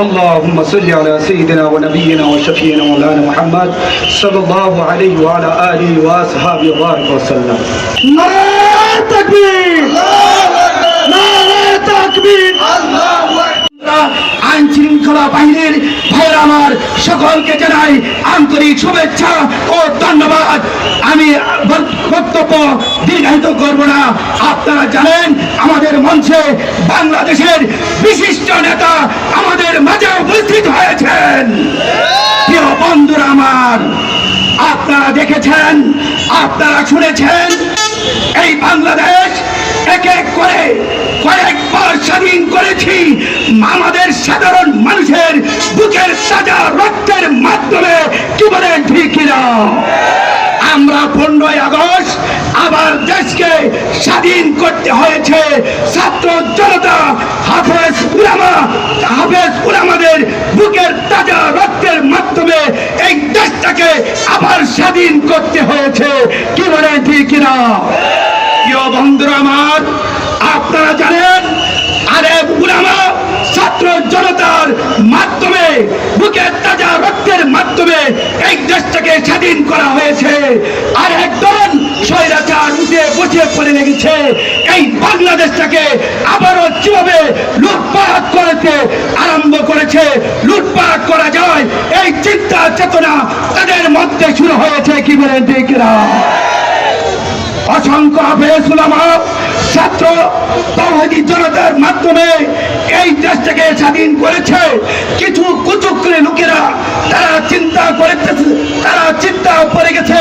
اللهم صل على سيدنا ونبينا وشفينا مولانا محمد صلى الله عليه وعلى آله وأصحابه وبارك وسلم. نعم تكبير! نعم تكبير! সকলকে জানাই আন্তরিক শুভেচ্ছা ও ধন্যবাদ। আমি বক্তব্য দীর্ঘায়িত করব না। আপনারা জানেন, আমাদের মঞ্চে বাংলাদেশের বিশিষ্ট নেতা আমাদের মাঝে উপস্থিত হয়েছেন। প্রিয় বন্ধুরা আমার, আপনারা দেখেছেন, আপনারা শুনেছেন, এই বাংলাদেশ এক এক করে কয়েকবার স্বাধীন করেছি। আমাদের মানুষের বুকের সাজা রক্তের মাধ্যমে কি বলেন ঠিক আমরা পনেরোই আগস্ট আবার দেশকে স্বাধীন করতে হয়েছে। ছাত্র জনতা হাফেজ উলামা, হাফেজ উলামাদের বুকের তাজা রক্তের মাধ্যমে এই দেশটাকে আবার স্বাধীন করতে হয়েছে। কি বলে ঠিক কিনা? প্রিয় বন্ধুরা আমার, আপনারা জানেন আরে উলামা জনতার মাধ্যমে বুকের তাজা রক্তের মাধ্যমে এই দেশটাকে স্বাধীন করা হয়েছে। আর একদল স্বৈরাচার উঠে বসে পড়ে লেগেছে। এই বাংলাদেশটাকে আবারও কীভাবে লুটপাট করতে আরম্ভ করেছে, লুটপাট করা যায়, এই চিন্তা চেতনা তাদের মধ্যে শুরু হয়েছে, কি বলেন ঠিক না অসংখ্য হাফেজ উলামা ছাত্র তৌহিদি জনতার মাধ্যমে এই দেশটাকে স্বাধীন করেছে। কিছু কুচুকরে লোকেরা তারা চিন্তা করেছে, তারা চিন্তা করে গেছে,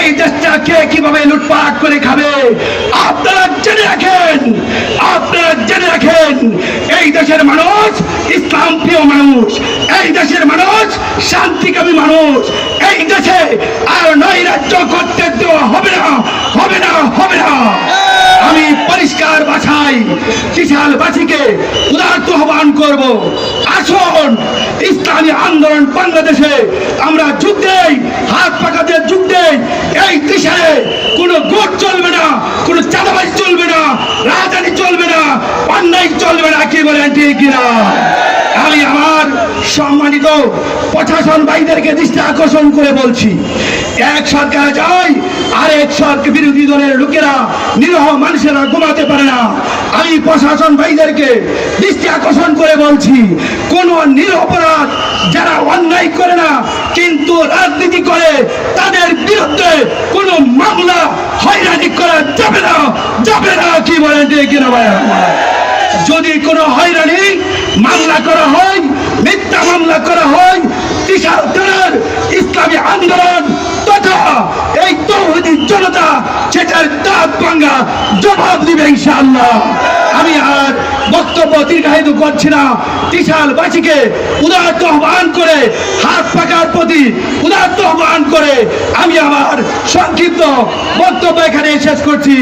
এই দেশটাকে কীভাবে লুটপাট করে খাবে? আপনারা জেনে রাখেন, আপনারা জেনে রাখেন, এই দেশের মানুষ ইসলাম প্রিয় মানুষ, এই দেশের মানুষ শান্তিকামী মানুষ, এই দেশে আর নৈরাজ্য করতে দেওয়া হবে না হবে না হবে না। পরিষ্কার বাছাই। কিশালবাসীকে উদার্ত আহ্বান করব। আসুন, ইসলামী আন্দোলন বাংলাদেশে আমরা যুগ দেই হাত পাকাতে যুগ দেই এই দেশে কোনো গোট চলবে না, কোনো চাঁদাবাজ চলবে না, রাজধানী চলবে না অন্যায় চলবে না, কি বলে ঠিক কিনা? সম্মানিত প্রশাসন ভাইদেরকে দৃষ্টি আকর্ষণ করে বলছি, এক সরকার যায়, আরেক সরকার বিরোধী দলের লোকেরা, নিরহ মানুষেরা ঘুমাতে পারে না। আমি প্রশাসন ভাইদেরকে দৃষ্টি আকর্ষণ করে বলছি, কোন নিরপরাধ যারা অন্যায় করে না, কিন্তু রাজনীতি করে, তাদের বিরুদ্ধে কোনো মামলা হয়রানি করা যাবে না। যাবে না কি বলেন? যদি কোনো হয়রানি, মামলা করা হয় মিথ্যা মামলা করা হয় বিশাল ধরনের ইসলামী আন্দোলন তথা এই তৌহিদি জনতা সেটার দাঁত ভাঙ্গা জবাব দিবে ইনশাআল্লাহ। আমি আর বক্তব্য দীর্ঘায়িত করছি না। ত্রিশালবাসীকে উদারত আহ্বান করে, হাত পাকার প্রতি উদারত আহ্বান করে আমি আমার সংক্ষিপ্ত বক্তব্য এখানে শেষ করছি।